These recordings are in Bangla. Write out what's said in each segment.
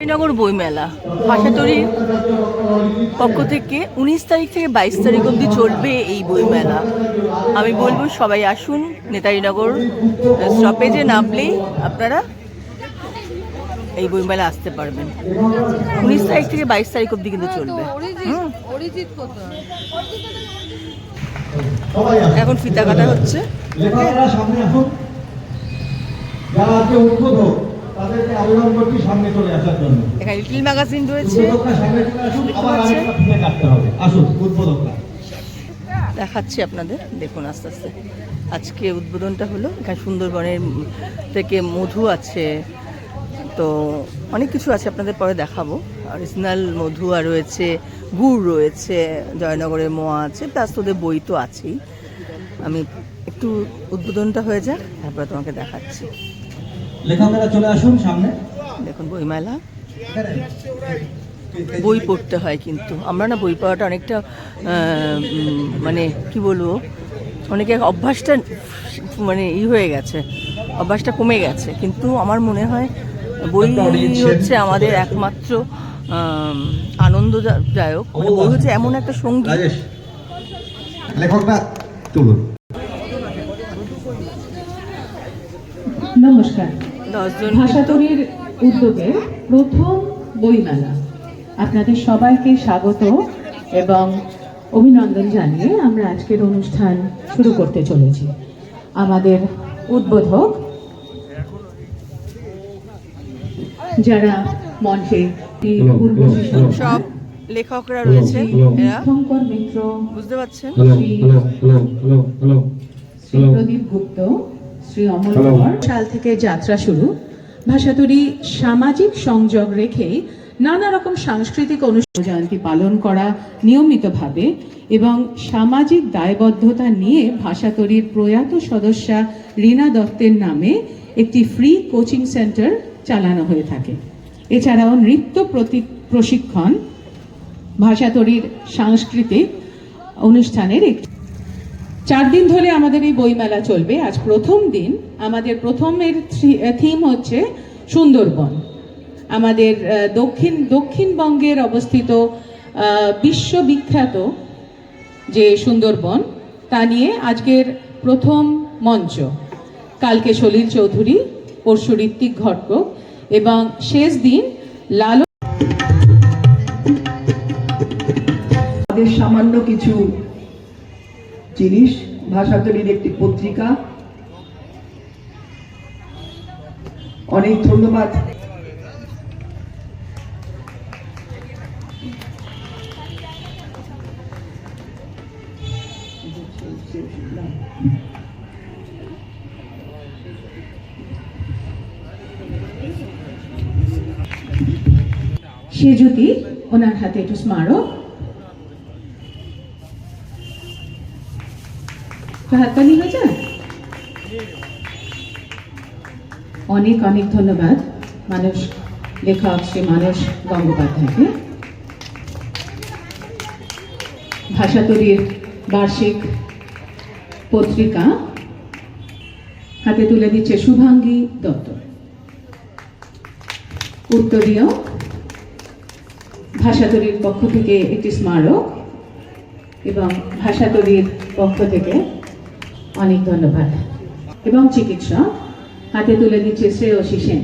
শ্রীনগর বইমেলা। ভাষাতরীর পক্ষ থেকে উনিশ তারিখ থেকে বাইশ তারিখ অবধি চলবে এই বইমেলা। আমি বলব সবাই আসুন নেতাজিনগর স্টপেজে নামলেই আপনারা এই বইমেলা আসতে পারবেন। উনিশ তারিখ থেকে বাইশ তারিখ অবধি কিন্তু চলবে। সবাই আসুন। এখন ফিতা কাটা হচ্ছে। যারা আজকে উদ্বোধক তাদেরকে আবেদন করছি সামনে চলে আসার জন্য। এখানে লিটিল ম্যাগাজিন রয়েছে। সামনে চলে আসুন আবার আরেকটা ফিতে কাটতে হবে। আসুন উদ্বোধকরা। দেখাচ্ছি আপনাদের। দেখুন আস্তে আস্তে। আজকে উদ্বোধনটা হলো। এখানে সুন্দরবনের থেকে মধু আছে। তো অনেক কিছু আছে আপনাদের পরে দেখাবো। অরিজিনাল মধু আর রয়েছে গুড় রয়েছে জয়নগরের মোয়া আছে প্লাস তোদের বই তো আছেই। আমি একটু উদ্বোধনটা হয়ে যাক তারপরে তোমাকে দেখাচ্ছি। লেখকেরা চলে আসুন সামনে। দেখুন বইমেলা। বই পড়তে হয় কিন্তু। আমরা না বই পড়াটা অনেকটা মানে কি বলব অনেকে অভ্যাসটা মানে ই হয়ে গেছে অভ্যাসটা কমে গেছে। কিন্তু আমার মনে হয় বই হচ্ছে আমাদের একমাত্র আনন্দদায়ক মানে বই হচ্ছে এমন একটা সঙ্গী। রাজেশ লেখকরা তুলুন। নমস্কার। ভাষাতরীর উদ্যোগে প্রথম বইমেলা। আপনাদের সবাইকে স্বাগত এবং অভিনন্দন জানিয়ে আমরা আজকের অনুষ্ঠান শুরু করতে চলেছি। আমাদের উদ্বোধক যারা মঞ্চে সব লেখকরা রয়েছে। এরা শঙ্কর মিত্র বুঝতে পারছেন? শ্রী প্রদীপ গুপ্ত শ্রী অমল কুমার। সাল থেকে যাত্রা শুরু। ভাষাতুরি সামাজিক সংযোগ রেখে নানা রকম সাংস্কৃতিক অনুষ্ঠান জয়ন্তী পালন করা নিয়মিতভাবে এবং সামাজিক দায়বদ্ধতা নিয়ে ভাষাতরীর প্রয়াত সদস্যা রীনা দত্তের নামে একটি ফ্রি কোচিং সেন্টার চালানো হয়ে থাকে। এছাড়াও নৃত্য প্রশিক্ষণ ভাষাতরীর সাংস্কৃতিক অনুষ্ঠানের একটি চার দিন ধরে আমাদের এই বইমেলা চলবে। আজ প্রথম দিন। আমাদের প্রথমের থিম হচ্ছে সুন্দরবন। আমাদের দক্ষিণ, দক্ষিণবঙ্গের অবস্থিত বিশ্ববিখ্যাত যে সুন্দরবন, তা নিয়ে আজকের প্রথম মঞ্চ। কালকে সলিল চৌধুরী, পরশু ঋত্বিক ঘটক এবং শেষ দিন লাল সামান্য কিছু জিনিস ভাষাতলীর একটি পত্রিকা। অনেক ধন্যবাদ। সে যদি ওনার হাতে একটু স্মারক হাততালি হয়ে যায়? অনেক অনেক ধন্যবাদ। মানুষ লেখক শ্রী মানস গঙ্গোপাধ্যায়কে। ভাষাতরীর বার্ষিক পত্রিকা হাতে তুলে দিচ্ছে শুভাঙ্গী দত্ত। উত্তরীয় ভাষাতরীর পক্ষ থেকে একটি স্মারক এবং ভাষাতরীর পক্ষ থেকে অনেক ধন্যবাদ। এবং চিকিৎসক, হাতে তুলে দিচ্ছে শ্রেয়সী সেন।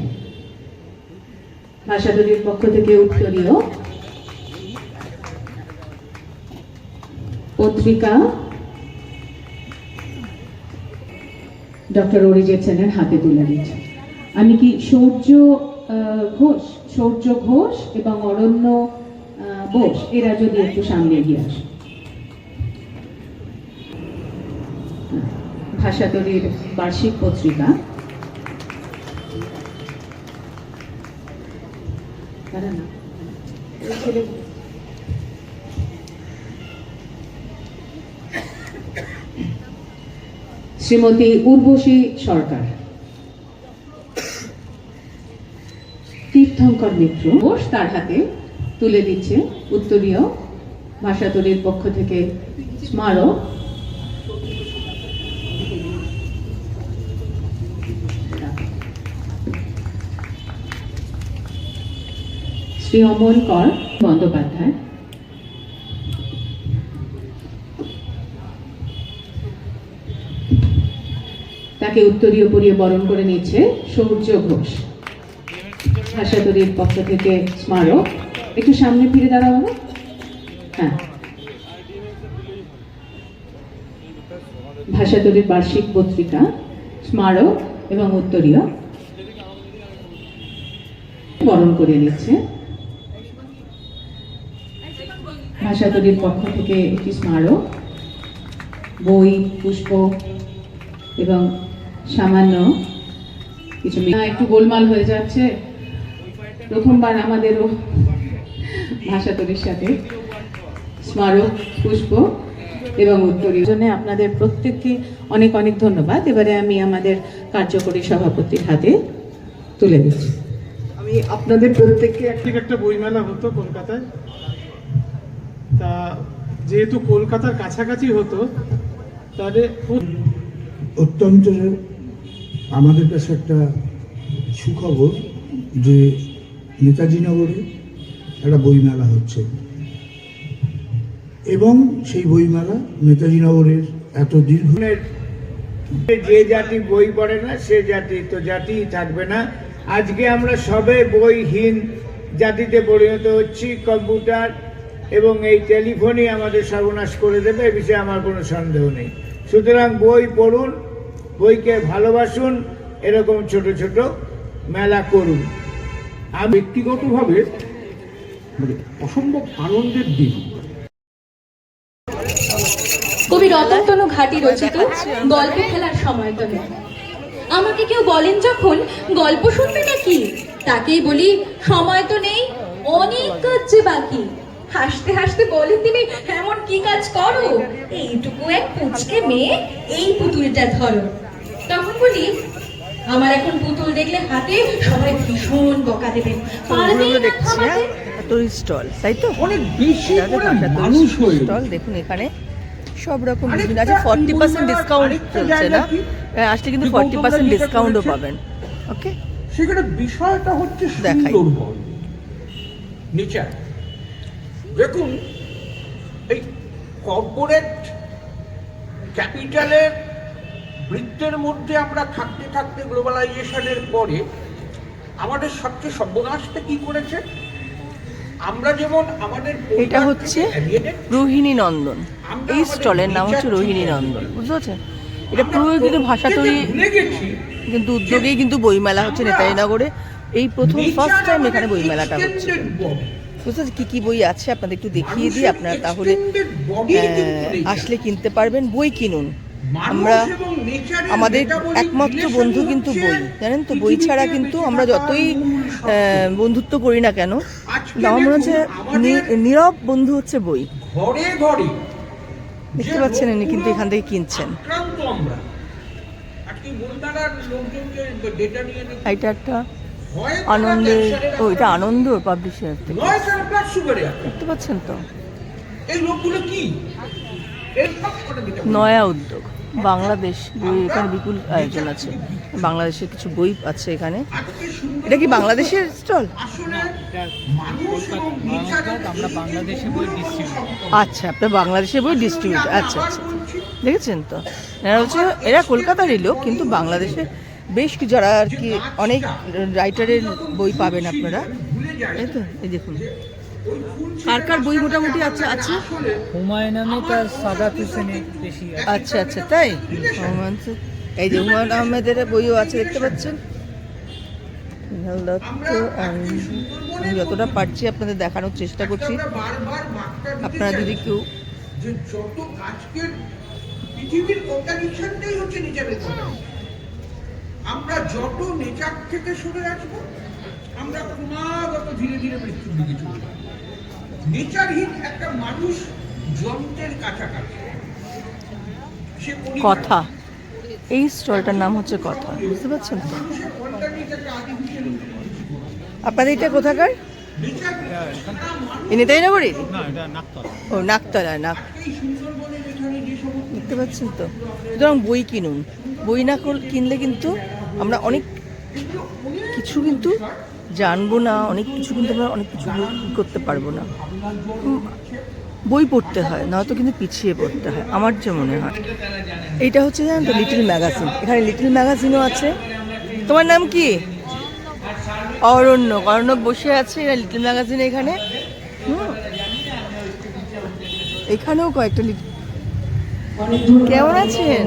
ভাষাতরীর পক্ষ থেকে উত্তরীয় পত্রিকা ডক্টর অরিজিৎ সেনের হাতে তুলে দিচ্ছে। আমি কি সৌর্য ঘোষ? সৌর্য ঘোষ এবং অরণ্য বোস, এরা যদি একটু সামনে এগিয়ে আসে। ভাষাতরীর বার্ষিক পত্রিকা। শ্রীমতী উর্বশী সরকার। তীর্থঙ্কর মিত্র। ঘোষ তার হাতে তুলে দিচ্ছে উত্তরীয় ভাষাতলীর পক্ষ থেকে স্মারক। শ্রী অমল কর বন্দ্যোপাধ্যায়। তাকে উত্তরীয় পরিয়ে বরণ করে নিচ্ছে সৌর্য ঘোষ। ভাষাতরীর পক্ষ থেকে স্মারক। একটু সামনে ফিরে দাঁড়াবো না? হ্যাঁ। ভাষাতরীর বার্ষিক পত্রিকা, স্মারক এবং উত্তরীয়। বরণ করে নিচ্ছে ভাষাতরীর পক্ষ থেকে একটি স্মারক বই পুষ্প এবং সামান্য কিছু না, একটু গোলমাল হয়ে যাচ্ছে। প্রথমবার আমাদেরও ভাষাতরীর সাথে স্মারক পুষ্প এবং উত্তরীয় জন্য আপনাদের প্রত্যেককে অনেক অনেক ধন্যবাদ। এবারে আমি আমাদের কার্যকরী সভাপতির হাতে তুলে দিচ্ছি। আমি আপনাদের প্রত্যেককে এক- একটা বইমেলা হতো কলকাতায়। তা যেহেতু কলকাতার কাছাকাছি হতো তাহলে খুব- অত্যন্ত আমাদের কাছে একটা সুখবর যে নেতাজি নগরে একটা বইমেলা হচ্ছে। এবং সেই বইমেলা নেতাজি নগরের এত দীর্ঘ যে জাতি বই পড়ে না সে জাতি তো জাতিই থাকবে না। আজকে আমরা সবে বইহীন জাতিতে পরিণত হচ্ছি কম্পিউটার এবং এই টেলিফোনই আমাদের সর্বনাশ করে দেবে, এ বিষয়ে আমার কোনো সন্দেহ নেই। সুতরাং বই পড়ুন, বইকে ভালোবাসুন, এরকম ছোট ছোট মেলা করুন। আমি ব্যক্তিগতভাবে মানে অসম্ভব আনন্দের দিন। কবি রতনতনু ঘাটি রচিত গল্প খেলার সময় আমাকে কেউ বলেন যখন গল্প শুনবে নাকি? তাকেই বলি, সময় তো নেই, অনেক কাজ বাকি। হাসতে হাসতে বলেন তিনি এমন কি কাজ করো? এইটুকু এক পুচকে মেয়ে এই পুতুলটা ধরো। তখন বলি আমার এখন পুতুল দেখলে হাতে সবাই ভীষণ বকা দেবেন। পারবেই না দেখছি হ্যাঁ? থামাতে। স্টল তাই তো? অনেক বেশি এটা করে মানুষ হয়ে স্টল দেখুন এখানে। সব রকম বিভিন্ন আছে ফর্টি পার্সেন্ট ডিসকাউন্ট চলছে না? হ্যাঁ, আসলে কিন্তু ফর্টি পার্সেন্ট ডিসকাউন্টও পাবেন ওকে সেখানে বিষয়টা হচ্ছে দেখাই। নেচার দেখুন এই কর্পোরেট ক্যাপিটালের বৃত্তের মধ্যে আমরা থাকতে থাকতে গ্লোবালাইজেশনের পরে আমাদের সবচেয়ে সর্বনাশটা কি করেছে? আমরা যেমন আমাদের এটা হচ্ছে রোহিণী নন্দন। এই স্টলের নাম হচ্ছে রোহিণী নন্দন বুঝতে পারছেন এটা পুরো কিন্তু ভাষা তৈরি কিন্তু উদ্যোগেই কিন্তু বইমেলা হচ্ছে নেতাজিনগরে। এই প্রথম ফার্স্ট টাইম এখানে বইমেলাটা হচ্ছে। বুঝতে কী কী বই আছে? আপনাদের একটু দেখিয়ে দিই আপনারা তাহলে আসলে কিনতে পারবেন বই কিনুন। আমরা আমাদের একমাত্র বন্ধু কিন্তু বই জানেন তো? বই ছাড়া কিন্তু আমরা যতই বন্ধুত্ব করি না কেন আমার মনে হচ্ছে নীরব বন্ধু হচ্ছে বই। দেখতে পাচ্ছেন ইনি কিন্তু এখান থেকে কিনছেন। এটা একটা আনন্দের ও এটা আনন্দ পাবলিশার। দেখতে পাচ্ছেন তো? এই লোকগুলো কি। নয়া উদ্যোগ। বাংলাদেশ বই এখানে বিপুল আয়োজন আছে। বাংলাদেশের কিছু বই আছে এখানে। এটা কি বাংলাদেশের স্টল? আচ্ছা আপনার বাংলাদেশের বই ডিস্ট্রিবিউট আচ্ছা আচ্ছা। দেখেছেন তো? এরা হচ্ছে এরা কলকাতারই লোক কিন্তু বাংলাদেশে বেশ কিছু যারা আর কি অনেক রাইটারের বই পাবেন আপনারা। এই তো এই দেখুন। কার কার বই মোটামুটি আছে আছে? হুমায়ুন আহমেদ আর সাদাত হোসেনের বেশি আচ্ছা আচ্ছা তাই? হুমায়ুন এই যে হুমায়ুন আহমেদের বইও আছে দেখতে পাচ্ছেন? দত্ত আমি যতটা পারছি আপনাদের দেখানোর চেষ্টা করছি। আপনারা যদি কেউ যত আজকের পৃথিবীর কন্ট্রাডিকশনটাই হচ্ছে নেচারের আমরা যত নেচার থেকে সরে আসব আমরা ক্রমাগত ধীরে ধীরে মৃত্যুর দিকে চলে যাব। নেচারহীন একটা মানুষ যন্ত্রের কাছাকাছি। সে কথা। এই স্টলটার নাম হচ্ছে কথা। বুঝতে পারছেন আপনাদের এটা কোথাকার? নেচার এ নেতাজিনগরী না এটা নাকতলা ও নাকতলা নাক এই সুন্দরবনের এখানে যে সমস্ত দেখতে পাচ্ছেন তো? সুতরাং বই কিনুন। বই না কিনলে কিন্তু আমরা অনেক কিছু কিন্তু জানব না, অনেক কিছু কিন্তু আমরা অনেক কিছু করতে পারব না। বই পড়তে হয়, নয়তো কিন্তু পিছিয়ে পড়তে হয়, আমার যে মনে হয়। এইটা হচ্ছে জানেন তো লিটল ম্যাগাজিন, এখানে লিটল ম্যাগাজিনও আছে। তোমার নাম কি? অরণ্য অরণ্য বসে আছে লিটল ম্যাগাজিন এখানে। হুম। এখানেও কয়েকটা লিটল কেমন আছেন?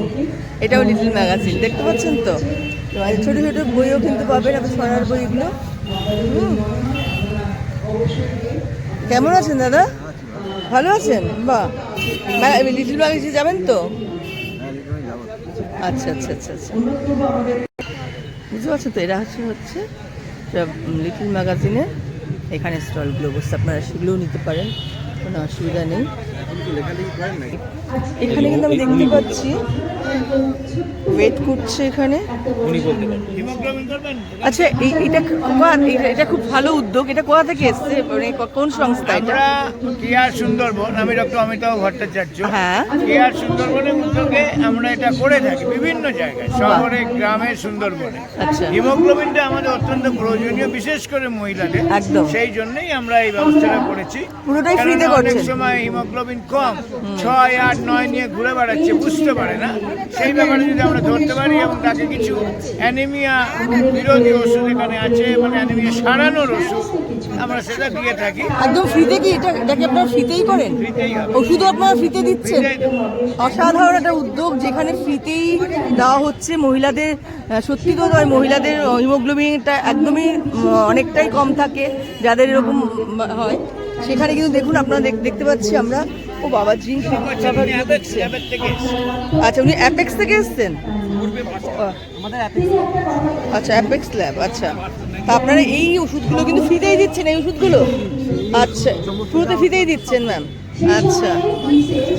এটাও লিটল ম্যাগাজিন দেখতে পাচ্ছেন তো? মানে ছোট ছোট বইও কিনতে পাবেন আপনি ছড়ার বইগুলো। কেমন আছেন দাদা? ভালো আছেন? বাহ। লিটল ম্যাগাজিন যাবেন তো? আচ্ছা আচ্ছা আচ্ছা আচ্ছা। বুঝতে পারছেন তো, এরা হচ্ছে হচ্ছে লিটল ম্যাগাজিনে এখানে স্টলগুলো বসছে আপনারা সেগুলোও নিতে পারেন, কোনো অসুবিধা নেই। এখানে কিন্তু আমি দেখতে পাচ্ছি। ওয়েট করছে এখানে। আচ্ছা এই এটা এটা- খুব ভালো উদ্যোগ। এটা কোথা থেকে এসছে? মানে কোন সংস্থা এটা? কেয়ার সুন্দরবন আমি ডক্টর অমিতাভ ভট্টাচার্য। হ্যাঁ। কেয়ার সুন্দরবনের উদ্যোগে আমরা এটা করে থাকি বিভিন্ন জায়গায় শহরে গ্রামে সুন্দরবনে। আচ্ছা। হিমোগ্লোবিনটা আমাদের অত্যন্ত প্রয়োজনীয় বিশেষ করে মহিলাদের। একদম। সেই জন্যই আমরা এই ব্যবস্থাটা করেছি। পুরোটাই free অনেক সময় হিমোগ্লোবিন কম ছয় আট নয় নিয়ে ঘুরে বেড়াচ্ছে বুঝতে পারে না। সেই ব্যাপারে যদি আমরা ধরতে পারি এবং তাকে কিছু অ্যানিমিয়া বিরোধী ওষুধ এখানে আছে মানে অ্যানিমিয়া সারানোর ওষুধ আমরা সেটা দিয়ে থাকি। একদম ফ্রিতে কি এটা কি আপনারা ফ্রিতেই করেন। ওষুধও আপনারা ফ্রিতে দিচ্ছেন? অসাধারণ একটা উদ্যোগ যেখানে ফ্রিতেই দেওয়া হচ্ছে মহিলাদের সত্যি তো নয় মহিলাদের হিমোগ্লোবিনটা একদমই অনেকটাই কম থাকে যাদের এরকম হয়। সেখানে কিন্তু দেখুন আপনারা দেখতে পাচ্ছি আমরা ও বাবা ল্যাবের থেকে আচ্ছা উনি অ্যাপেক্স থেকে এসছেন? আচ্ছা অ্যাপেক্স ল্যাব আচ্ছা। তা আপনারা এই ওষুধগুলো কিন্তু ফ্রিতেই দিচ্ছেন এই ওষুধগুলো? আচ্ছা পুরোতে ফ্রিতেই দিচ্ছেন ম্যাম আচ্ছা।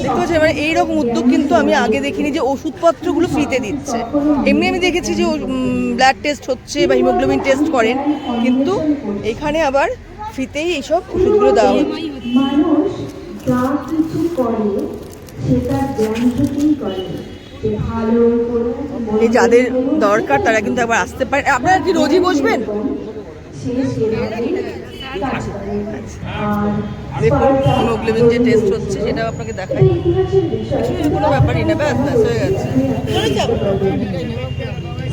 দেখতে পাচ্ছেন মানে এইরকম উদ্যোগ কিন্তু আমি আগে দেখিনি যে ওষুধপত্রগুলো ফ্রিতে দিচ্ছে। এমনি আমি দেখেছি যে ব্লাড টেস্ট হচ্ছে বা হিমোগ্লোবিন টেস্ট করেন কিন্তু এখানে আবার ফ্রিতেই এইসব ওষুধগুলো দেওয়া হচ্ছে। যা কিছু করে সেটা জ্ঞান থেকেই করে। যাদের দরকার তারা কিন্তু একবার আসতে পারে। আপনারা কি রোজই বসবেন? দেখুন হিমোগ্লোবিন যে টেস্ট হচ্ছে। সেটাও আপনাকে দেখাই। কোনো ব্যাপারই না ব্যাস ব্যাস হয়ে গেছে।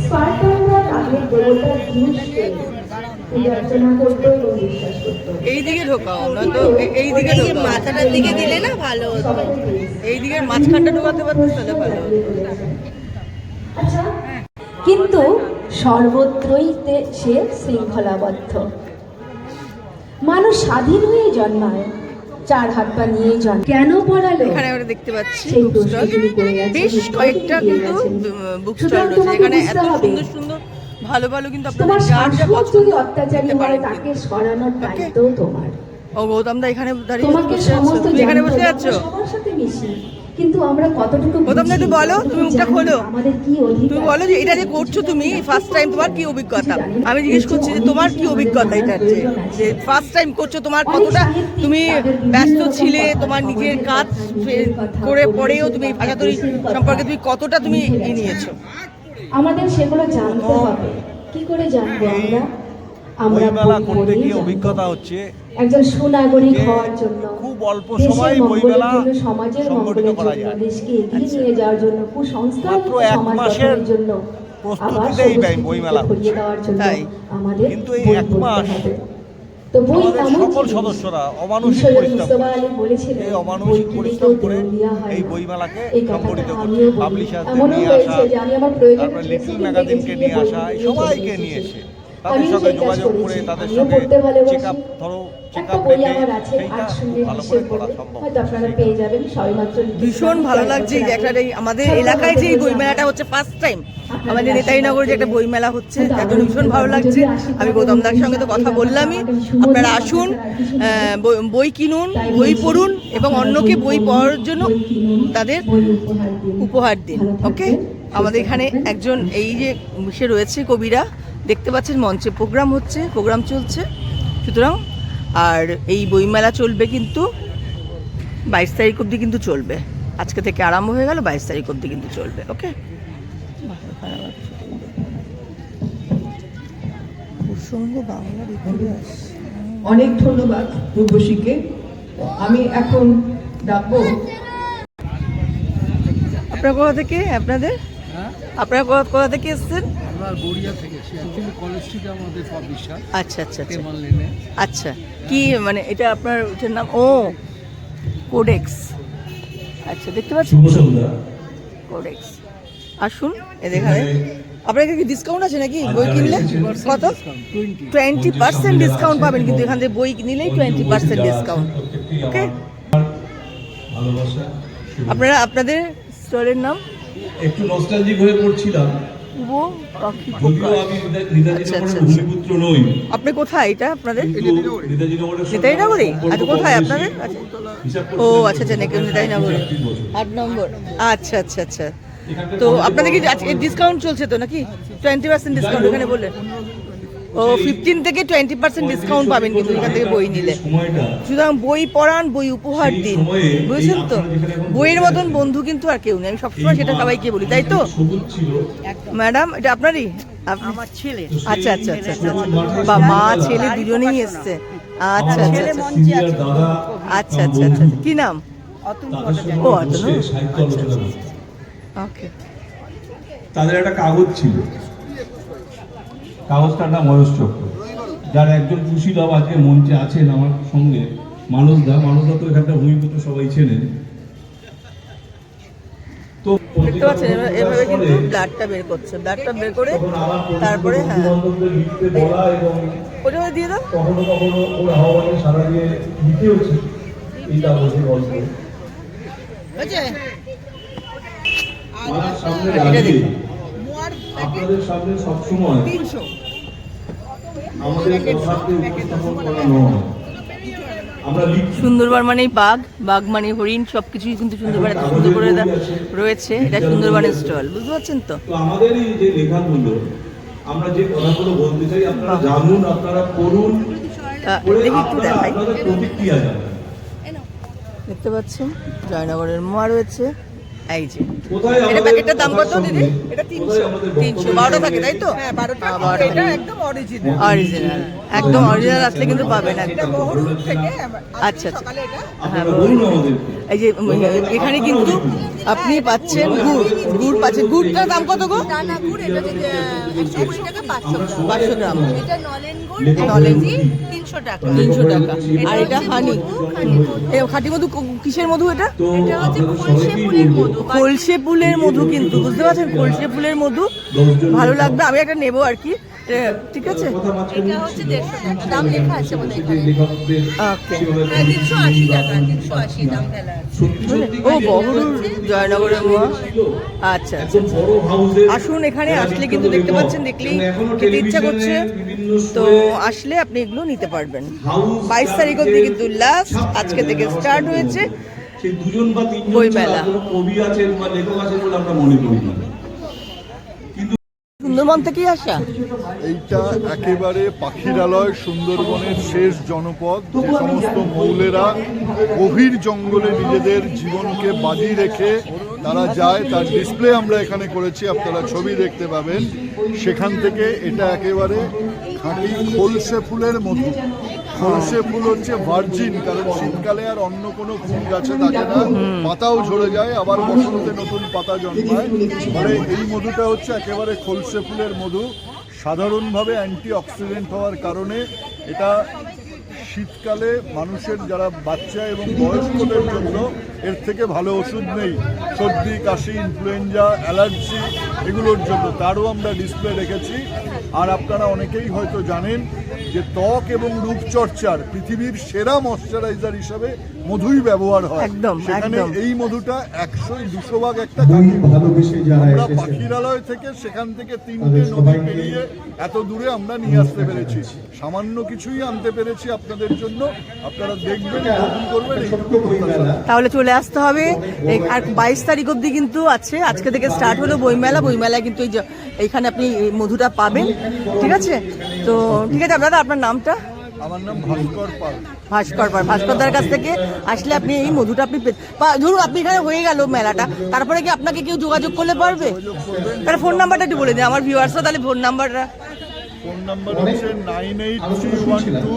স্পার্টানরা তাদের এই দিকে ঢোকাও নয়তো এ- এই দিকে মাথাটার দিকে দিলে না ভালো এই দিকের মাঝখানটা ঢোকাতে পারতো তাহলে ভালো আচ্ছা কিন্তু সর্বত্রই সে শৃঙ্খলাবদ্ধ। মানুষ স্বাধীন হয়ে জন্মায় চার হাত পা নিয়ে জন্ম। কেন পড়ালো? এখানে আমরা দেখতে পাচ্ছি বেশ কয়েকটা কিন্তু বুক স্টল রয়েছে। এখানে এত সুন্দর সুন্দর ভালো ভালো কিন্তু আপনাদের যার যা পছন্দ হয় পারেন তাকে সরানোর দায়িত্ব তোমার। ও গৌতম দা এখানে দাঁড়িয়ে এখানে বসে আছো? সবার সাথে মিশি কিন্তু আমরা কতটুকু গৌতম দা একটু বলো তুমি মুখটা খোলো। আমাদের কি তুমি বলো যে এটা যে করছ তুমি ফার্স্ট টাইম তোমার কি অভিজ্ঞতা? আমি জিজ্ঞেস করছি যে তোমার কি অভিজ্ঞতা এটা যে যে ফার্স্ট টাইম করছ তোমার কতটা তুমি ব্যস্ত ছিলে তোমার নিজের কাজ করে পরেও তুমি ভাষাতরি সম্পর্কে তুমি কতটা তুমি নিয়েছো? আমাদের সেগুলো জানতে হবে। কি করে জানব আমরা? আমরা বইমেলা করতে গিয়ে অভিজ্ঞতা হচ্ছে একজন সুনাগরিক হওয়ার জন্য। খুব অল্প সময় বইমেলা সমাজের মঙ্গলের জন্য যায়। দেশকে এগিয়ে নিয়ে যাওয়ার জন্য কুসংস্কার মাসের জন্য প্রস্তুতিতেই বইমেলা তাই। আমাদের কিন্তু এই এক মাস সকল সদস্যরা অমানসিক পরিশ্রম এই অমানসিক পরিশ্রম করে এই। বইমেলাকে সংগঠিত করছে। পাবলিশারদের নিয়ে আসা তারপরে লিটল ম্যাগাজিনকে নিয়ে আসা এই সবাইকে নিয়ে এসে তাদের সঙ্গে যোগাযোগ করে তাদের সঙ্গে চেক আপ ধরো চেক আপ বই রেখে আমার আছে সেইটা আজ খুব শূন্যের ভালো করে করা সম্ভব। হয়তো আপনারা পেয়ে যাবেন সবেমাত্র লিখেছি। ভীষণ ভালো লাগছে যে একটা এই আমাদের এলাকায় যে এই বইমেলাটা হচ্ছে ফার্স্ট টাইম আমাদের নেতাইনগরে যে একটা বইমেলা হচ্ছে তার জন্য ভীষণ ভালো লাগছে। আমি গৌতম দার সঙ্গে তো কথা বললামই। আপনারা আসুন বই- বই কিনুন বই পড়ুন এবং অন্যকে বই পড়ার জন্য তাদের উপহার দিন। ওকে আমাদের এখানে একজন এই যে সে রয়েছে কবিরা দেখতে পাচ্ছেন মঞ্চে প্রোগ্রাম হচ্ছে প্রোগ্রাম চলছে। সুতরাং আর এই বইমেলা চলবে কিন্তু বাইশ তারিখ অবধি কিন্তু চলবে। আজকে থেকে আরম্ভ হয়ে গেল বাইশ তারিখ অবধি কিন্তু চলবে ওকে? অনেক ধন্যবাদ পূর্বশীকে আমি এখন ডাকবো। আপনার কোথা থেকে? আপনাদের? আপনারা কোথা- কোথা থেকে এসেছেন? আমরা গড়িয়া থেকে। অ্যাকচুয়ালি কলেজ স্ট্রিটে আমাদের পাবলিশার আচ্ছা আচ্ছা আচ্ছা। তেমন লেনে আচ্ছা কি মানে এটা আপনার ওটার নাম? ও কোডেক্স আচ্ছা দেখতে পাচ্ছেন? কোডেক্স আসুন এ দেখাবে আপনার কি ডিসকাউন্ট আছে নাকি? বই কিনলে? কত? টোয়েন্টি পার্সেন্ট ডিসকাউন্ট পাবেন কিন্তু এখান থেকে বই নিলেই টোয়েন্টি পার্সেন্ট ডিসকাউন্ট ওকে আপনারা আপনাদের স্টলের নাম? একটু নস্টালজিক হয়ে পড়ছিলাম। পূর্ব পাখি নেতাজি আচ্ছা, আচ্ছা, আপনি কোথায়? এটা আপনাদের? নগরের নগরে? আচ্ছা কোথায় আপনাদের? আচ্ছা। ও আচ্ছা আচ্ছা নেতাজি নগরে। আট নম্বর। আচ্ছা আচ্ছা আচ্ছা। তো আপনাদের কি আজকে ডিসকাউন্ট চলছে তো নাকি? টোয়েন্টি পার্সেন্ট ডিসকাউন্ট এখানে বললেন। ফিফটিন থেকে টোয়েন্টি পার্সেন্ট ডিসকাউন্ট পাবেন কিন্তু এখান থেকে বই নিলে। সুতরাং বই পড়ান বই উপহার দিন। বুঝছেন তো? বইয়ের মতন বন্ধু কিন্তু আর কেউ নেই। আমি সবসময় সেটা সবাইকে বলি তাই তো? ম্যাডাম এটা আপনারই? আমার ছেলে। আচ্ছা আচ্ছা আচ্ছা আচ্ছা। বা মা ছেলে দুজনেই এসছে। আচ্ছা আচ্ছা আচ্ছা। আচ্ছা আচ্ছা আচ্ছা আচ্ছা। কি নাম? ও, অতনু? আচ্ছা, আচ্ছা। ওকে। তাদের একটা কাগজ ছিল। কাগজটার নাম ময়স চক্র। যার একজন কুশীলভ আজকে মঞ্চে আছেন আমার সঙ্গে মানসদা। মানসদা তো এখানটা ভূমিপুত্র সবাই চেনেন। তো দেখতে পাচ্ছেন এবার এভাবে কিন্তু ব্লাডটা বের করছে। ব্লাডটা বের করে তখন আমার পরিচিত তারপরে হ্যাঁ। বন্ধু-বান্ধবদের লিখতে বলা এবং ওটা ওটা দিয়ে দাও। কখনো কখনো ওর আহ্বানে সারা দিয়ে দিতে হচ্ছে এই কাগজের গল্প আমার সামনে দাঁড়িয়ে আপনাদের সামনে সবসময় আমাদের কথাকে উপস্থাপন করা নয়। সুন্দরবন মানেই বাঘ বাঘ মানে হরিণ সব কিছুই কিন্তু সুন্দরবন এত সুন্দর করে রয়েছে এটা সুন্দরবনের স্টল বুঝতে পারছেন তো? তো আমাদের এই যে লেখাগুলো আমরা যে কথাগুলো বলতে চাই আপনারা জানুন আপনারা পড়ুন। দেখি একটু দেখাই। প্রতিক্রিয়া দেখতে পাচ্ছেন জয়নগরের মোয়া রয়েছে। এই যে। এটা প্যাকেটটার দাম কত দিদি? এটা তিনশো। তিনশো। বারোটা থাকে তাই তো? হ্যাঁ বারোটা। এটা একদম অরিজিনাল অরিজিনাল একদম অরিজিনাল আসলে কিন্তু পাবেন একদম। আচ্ছা আচ্ছা। হ্যাঁ এই যে এখানে কিন্তু আপনি পাচ্ছেন গুড়। গুড় পাচ্ছেন। গুড়টার দাম কত গো? দানা গুড় এটা থেকে একশো কুড়ি টাকা পাঁচশো গ্রাম। এটা নলেন গুড় নলেন কেজি তিনশো টাকা। তিনশো টাকা। আর এটা হানি। খাঁটি মধু। কিসের মধু এটা? এটা হচ্ছে আপনাদের ফুলের মধু। কলসে ফুলের মধু কিন্তু বুঝতে পারছেন? কলসে ফুলের মধু ভালো লাগবে। আমি একটা নেব আর কি। ঠিক আছে? এটা হচ্ছে দেড়শো টাকা। দাম লেখা আছে ওকে। টাকা দাম ফেলা সত্যি ও বহরুল জয়নগরের মোয়া আচ্ছা আচ্ছা। আসুন এখানে আসলে কিন্তু দেখতে পাচ্ছেন দেখলেই খেতে ইচ্ছা করছে। তো আসলে আপনি এগুলো নিতে পারবেন। বাইশ তারিখ অব্দি কিন্তু লাস্ট আজকে থেকে স্টার্ট হয়েছে। দুজন বা তিনজন বইমেলা। কবি আছেন বা লেখক আছেন বলে আমরা মনে করি না। সুন্দরবন থেকেই আসা? এইটা একেবারে পাখিরালয়, সুন্দরবনের শেষ জনপদ সমস্ত মৌলেরা গভীর জঙ্গলে নিজেদের জীবনকে বাজি রেখে তারা যায়। তার ডিসপ্লে আমরা এখানে করেছি, আপনারা ছবি দেখতে পাবেন। সেখান থেকে এটা একেবারে খাঁটি খোলসে ফুলের মধু। খোলসে ফুল হচ্ছে ভার্জিন কারণ শীতকালে আর অন্য কোনো ফুল গাছে থাকে না। পাতাও ঝরে যায়, আবার বসন্তে নতুন পাতা জন্মায়। মানে এই মধুটা হচ্ছে একেবারে খোলসে ফুলের মধু। সাধারণভাবে অ্যান্টি অক্সিডেন্ট হওয়ার কারণে এটা শীতকালে মানুষের যারা বাচ্চা এবং বয়স্কদের জন্য এর থেকে ভালো ওষুধ নেই। সর্দি কাশি ইনফ্লুয়েঞ্জা অ্যালার্জি এগুলোর জন্য তারও আমরা ডিসপ্লে রেখেছি। আর আপনারা অনেকেই হয়তো জানেন যে ত্বক এবং রূপচর্চার পৃথিবীর সেরা ময়শ্চারাইজার হিসাবে মধুই ব্যবহার হয়। সেখানে এই মধুটা একশো দুশো ভাগ একটা। আমরা পাখিরালয় থেকে সেখান থেকে তিনটে নদী পেরিয়ে এত দূরে আমরা নিয়ে আসতে পেরেছি। সামান্য কিছুই আনতে পেরেছি আপনাদের জন্য আপনারা দেখবেন করবেন। তাহলে চলে আসতে হবে। এই- আর বাইশ তারিখ অবধি কিন্তু আছে। আজকে থেকে স্টার্ট হলো বইমেলা। বইমেলায় কিন্তু এই এইখানে আপনি এই মধুটা পাবেন। ঠিক আছে? তো ঠিক আছে আপনারা আপনার নামটা? আমার নাম ভাস্কর পাল। ভাস্কর পার ভাস্করদার কাছ থেকে আসলে আপনি এই মধুটা আপনি পে- ধরুন আপনি এখানে হয়ে গেল মেলাটা। তারপরে কি আপনাকে কেউ যোগাযোগ করলে পারবে? তাহলে ফোন নাম্বারটা একটু বলে দিন। আমার ভিউয়ার্সরা তাহলে ফোন নাম্বারটা ফোন নাম্বার হচ্ছে nine eight three one two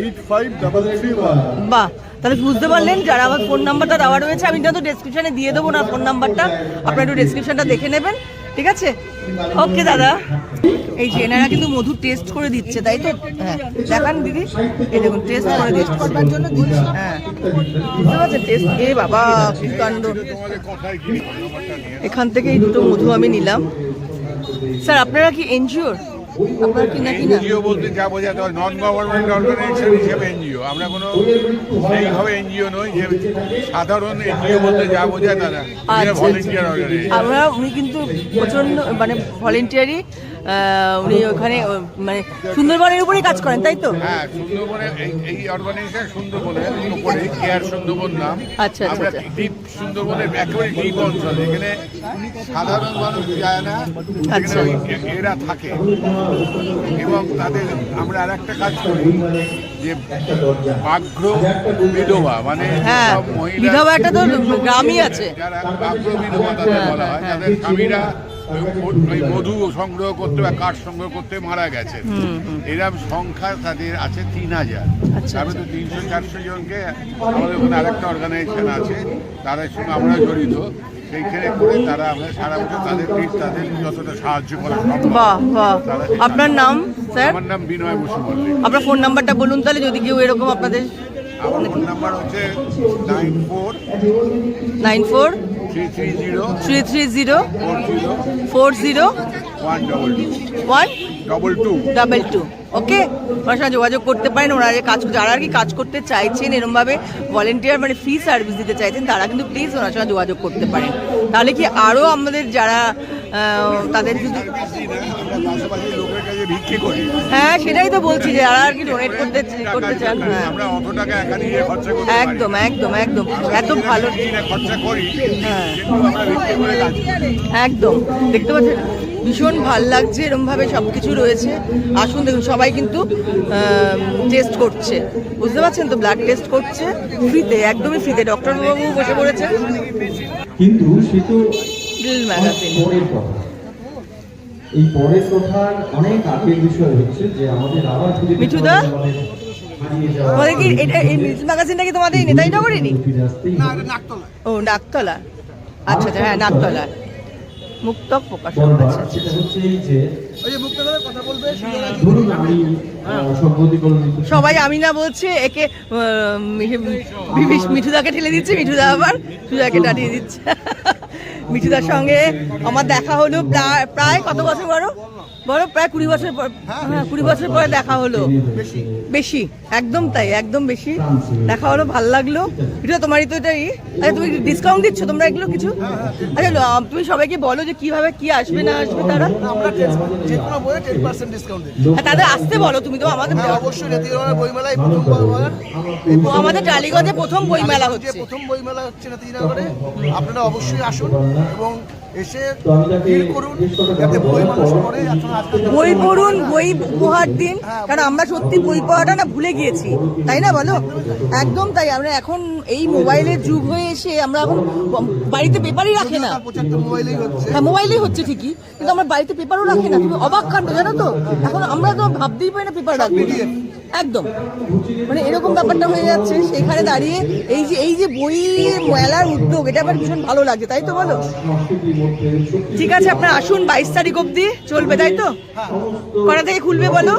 eight five double three one. বাহ তাহলে বুঝতে পারলেন যারা আমার ফোন নাম্বারটা দেওয়া রয়েছে আমি কিন্তু ডেসক্রিপশনে দিয়ে দেবো না ফোন নাম্বারটা। আপনারা একটু ডেসক্রিপশনটা দেখে নেবেন ঠিক আছে? ওকে দাদা। এই যে এনারা কিন্তু মধু টেস্ট করে দিচ্ছে তাই তো? হ্যাঁ দেখান দিদি। এই দেখুন টেস্ট করে টেস্ট করবার জন্য দিচ্ছি। হ্যাঁ বুঝতে পারছেন? টেস্ট এ বাবা কি কাণ্ড। এখান থেকে এই দুটো মধু আমি নিলাম। স্যার আপনারা কি এনজিওর? এনজিও বলতে যা বোঝাতে হয় নন গভর্নমেন্ট অর্গানাইজেশন হিসেবে এনজিও। আমরা কোনো সেইভাবে এনজিও নই যে সাধারণ এনজিও বলতে যা বোঝায় তারা। আচ্ছা, ভলেন্টিয়ার অর্গানাইজেশন আমরা উনি কিন্তু প্রচণ্ড মানে ভলেন্টিয়ারি উনি ওখানে মানে সুন্দরবনের উপরেই কাজ করেন তাই তো হ্যাঁ সুন্দরবনে এই এই অর্গানাইজেশন সুন্দরবনের উপরে কেয়ার সুন্দরবন নাম আচ্ছা, আচ্ছা, আমরা আচ্ছা। সুন্দরবনের একেবারে ডিপ অঞ্চল এখানে সাধারণ মানুষ যায় না আচ্ছা। এরা থাকে এবং তাদের আমরা আর একটা কাজ করি যে বাঘ্র বিধবা মানে হ্যাঁ বিধবা একটা তো গ্রামই আছে যারা বাঘ্র বিধবা তাদের বলা হয় হ্যাঁ, তাদের স্বামীরা ওই- মধু সংগ্রহ করতে বা কাঠ সংগ্রহ করতে মারা গেছে। এরকম সংখ্যা তাদের আছে তিন হাজার। আচ্ছা, তারপরে তো তিনশো চারশো জনকে আমাদের ওখানে আরেকটা অর্গানাইজেশন আছে তাদের সঙ্গে আমরা জড়িত। সেইখানে করে তারা আমরা সারা বছর তাদের তাদের যতটা সাহায্য করা সম্ভব। বাহ বাহ। আপনার নাম স্যার? আমার নাম বিনয় বসু মল্লিক আপনার ফোন নাম্বারটা বলুন তাহলে যদি কেউ এরকম আপনাদের আমার ফোন নাম্বার হচ্ছে nine four nine four three three zero four zero one double two double two okay? ওনার সঙ্গে যোগাযোগ করতে পারেন ওনারা যে কাজ যারা আর কি কাজ করতে চাইছেন এরমভাবে ভলেন্টিয়ার মানে ফ্রি সার্ভিস দিতে চাইছেন তারা কিন্তু প্লিজ ওনার সঙ্গে যোগাযোগ করতে পারেন। তাহলে কি আরও আমাদের যারা তাদের যদি ভিক্ষে করি। হ্যাঁ সেটাই তো বলছি যে আর কি ডোনেট করতে করতে চান হ্যাঁ। আমরা অত টাকা একা নিয়ে খরচা করতে একদম একদম একদম। এত ভালো। খরচা করি হ্যাঁ। আমরা ভিক্ষে করে কাজ একদম। দেখতে পাচ্ছেন ভীষণ ভালো লাগছে এরমভাবে সব কিছু রয়েছে। আসুন দেখুন সবাই কিন্তু টেস্ট করছে। বুঝতে পারছেন তো? ব্লাড টেস্ট করছে ফ্রিতে একদমই ফ্রিতে ডক্টরবাবু বসে পড়েছেন। কিন্তু সে তো ম্যাগাজিন এই পরের কথার অনেক আগের বিষয় হচ্ছে যে আমাদের আবার ফিরে মিঠুদা? তোমাদের কি এটা এই লিল ম্যাগাজিনটা কি তোমাদের নেতাই নগরেরই। ও নাকতলা আচ্ছা আচ্ছা হ্যাঁ নাকতলা মুক্ত প্রকাশন আচ্ছা আচ্ছা। সেটা হচ্ছে এই যে সম্পত্তি কলোনি সবাই আমি না বলছে একে মিঠুদাকে ঠেলে দিচ্ছে মিঠুদা আবার সুজাকে টাটিয়ে দিচ্ছে। মিঠুদার সঙ্গে আমার দেখা হলো প্রায় প্রায় কত বছর বড়? বড় প্রায় কুড়ি বছর পর হ্যাঁ কুড়ি বছর পরে দেখা হলো। বেশি একদম তাই একদম বেশি। দেখা হলো ভালো লাগল। এটা তোমারই তো এটাই আচ্ছা তুমি ডিসকাউন্ট দিচ্ছ তোমরা এগুলো কিছু? আচ্ছা তুমি সবাইকে বলো যে কীভাবে কি আসবে না আসবে তারা? আমরা যে কোনো বইয়ে টেন পার্সেন্ট ডিসকাউন্ট দিই হ্যাঁ, তাদের আসতে বলো তুমি তো আমাদের অবশ্যই নেতিগড়ের বইমেলায় প্রথম আমাদের টালিগঞ্জে প্রথম বইমেলা হচ্ছে। প্রথম বইমেলা হচ্ছে নেতিনগরে আপনারা অবশ্যই আসুন এবং এসে ভিড় করুন যাতে বই মানুষ পড়ে। বই পড়ুন। বই উপহার দিন কারণ আমরা সত্যি বই পড়াটা না ভুলে গিয়েছি তাই না বলো? একদম তাই আমরা এখন এই মোবাইলের যুগ হয়ে এসে আমরা এখন বাড়িতে পেপারই রাখে না। প্রচার মোবাইলেই হচ্ছে। হ্যাঁ মোবাইলেই হচ্ছে ঠিকই কিন্তু আমার বাড়িতে পেপারও রাখে না তুমি অবাক কাণ্ড জানো তো? এখন আমরা তো ভাবতেই পারি না পেপার রাখব। একদম। মানে এরকম ব্যাপারটা হয়ে যাচ্ছে, সেখানে দাঁড়িয়ে এই যে এই যে বই মেলার উদ্যোগ, এটা আমার ভীষণ ভালো লাগছে, তাই তো বলো? ঠিক আছে, আপনার আসুন, বাইশ তারিখ অবধি চলবে, তাই তো? কটা থেকে খুলবে বলো?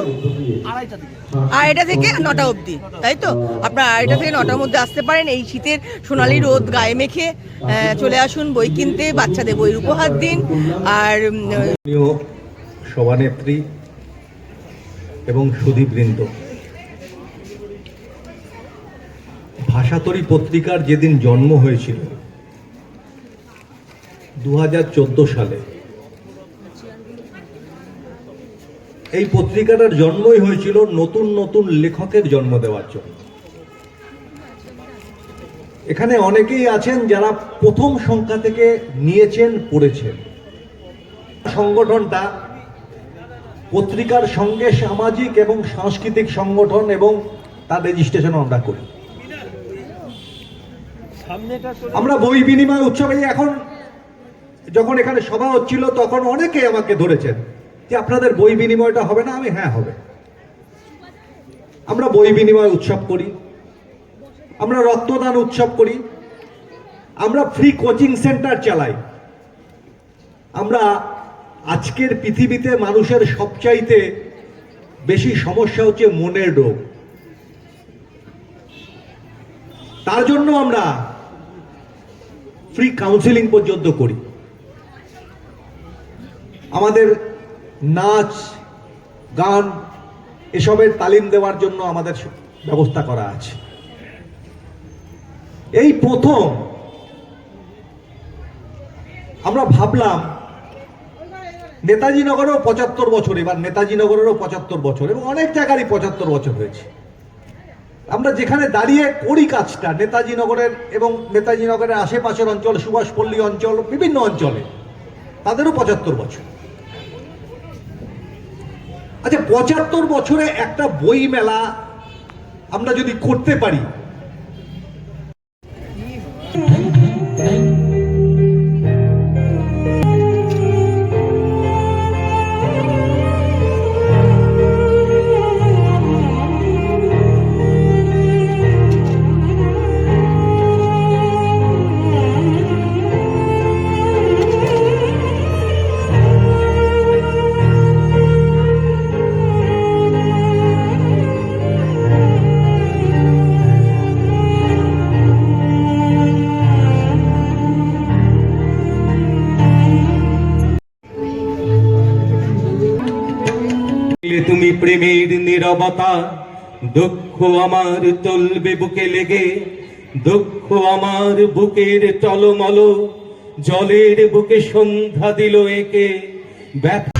আড়াইটা থেকে নটা অবধি, তাই তো? আপনার আড়াইটা থেকে নটার মধ্যে আসতে পারেন, এই শীতের সোনালি রোদ গায়ে মেখে চলে আসুন, বই কিনতে, বাচ্চাদের বইয়ের উপহার দিন, আর সভানেত্রী এবং সুধীবৃন্দ ভাষাতরী পত্রিকার যেদিন জন্ম হয়েছিল দু হাজার চোদ্দ সালে। এই পত্রিকাটার জন্মই হয়েছিল নতুন নতুন লেখকের জন্ম দেওয়ার জন্য। এখানে অনেকেই আছেন যারা প্রথম সংখ্যা থেকে নিয়েছেন, পড়েছেন। সংগঠনটা পত্রিকার সঙ্গে সামাজিক এবং সাংস্কৃতিক সংগঠন এবং তার রেজিস্ট্রেশন আমরা করি। আমরা বই বিনিময় উৎসবে এখন যখন এখানে সভা হচ্ছিল, তখন অনেকে আমাকে ধরেছেন যে আপনাদের বই বিনিময়টা হবে না? আমি হ্যাঁ হবে। আমরা বই বিনিময় উৎসব করি। আমরা রক্তদান উৎসব করি। আমরা ফ্রি কোচিং সেন্টার চালাই। আমরা আজকের পৃথিবীতে মানুষের সবচাইতে বেশি সমস্যা হচ্ছে মনের রোগ। তার জন্য আমরা ফ্রি কাউন্সিলিং পর্যন্ত করি। আমাদের নাচ, গান, এসবের তালিম দেওয়ার জন্য আমাদের ব্যবস্থা করা আছে। এই প্রথম আমরা ভাবলাম নেতাজি নগরেও পঁচাত্তর বছর, এবার নেতাজি নগরেরও পঁচাত্তর বছর, এবং অনেক জায়গারই পঁচাত্তর বছর হয়েছে। আমরা যেখানে দাঁড়িয়ে করি কাজটা, নেতাজি নগরের এবং নেতাজি নগরের আশেপাশের অঞ্চল, সুভাষপল্লী অঞ্চল, বিভিন্ন অঞ্চলে, তাদেরও পঁচাত্তর বছর। আচ্ছা পঁচাত্তর বছরে একটা বই মেলা আমরা যদি করতে পারি তুমি প্রেমের নিরবতা, দুঃখ আমার চলবে বুকে লেগে, দুঃখ আমার বুকের টলমল, জলের বুকে সন্ধ্যা দিল একে, ব্যথা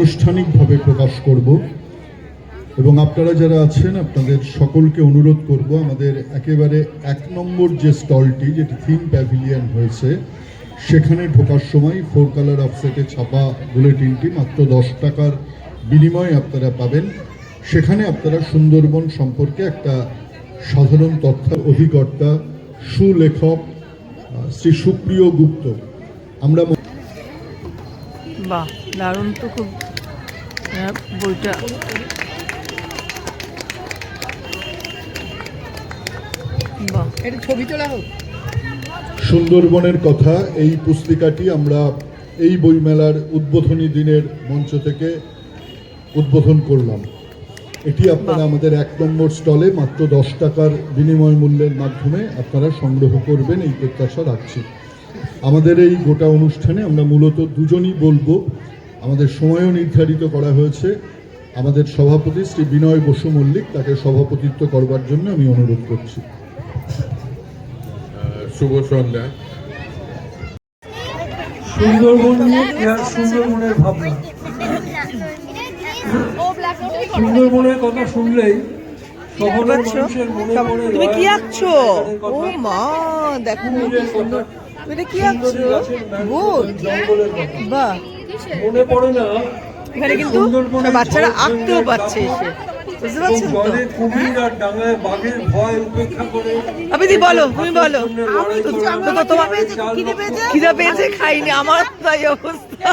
আনুষ্ঠানিকভাবে প্রকাশ করব। এবং আপনারা যারা আছেন, আপনাদের সকলকে অনুরোধ করব, আমাদের একেবারে এক নম্বর যে স্টলটি, যেটি থিম প্যাভিলিয়ন হয়েছে, সেখানে ঢোকার সময় ফোর কালার অফসেটে ছাপা বুলেটিনটি মাত্র দশ টাকার বিনিময়ে আপনারা পাবেন। সেখানে আপনারা সুন্দরবন সম্পর্কে একটা সাধারণ তথ্য অধিকর্তা সুলেখক, শ্রী সুপ্রিয় গুপ্ত। আমরা বাহ, দারুণ তো খুব বইটা। এটা ছবি তোলা হোক। সুন্দরবনের কথা এই পুস্তিকাটি আমরা এই বইমেলার উদ্বোধনী দিনের মঞ্চ থেকে উদ্বোধন করলাম। এটি আপনারা আমাদের এক নম্বর স্টলে মাত্র দশ টাকার বিনিময় মূল্যের মাধ্যমে আপনারা সংগ্রহ করবেন এই প্রত্যাশা রাখছি। আমাদের এই গোটা অনুষ্ঠানে আমরা মূলত দুজনই বলব আমাদের সময়ও নির্ধারিত করা হয়েছে। আমাদের সভাপতি শ্রী বিনয় বসু মল্লিক তাকে সভাপতিত্ব করবার জন্য আমি অনুরোধ করছি। শুভ সন্ধ্যা। সুন্দরবন নিয়ে সুন্দরবনের ভাবনা? সুন্দরবনের কথা শুনলেই তুমি কি রয় আঁকছো? ও মা দেখো কি সুন্দর তুমি কি আঁকছো? জঙ্গলের কথা। বাহ। মনে পড়ে না এখানে কিন্তু বাচ্চারা আঁকতেও পারছে এসে। বুঝতে পারছেন তো? আবিদি বলো তুমি বলো। তো তোমার পেয়েছে খাইনি আমার তাই অবস্থা।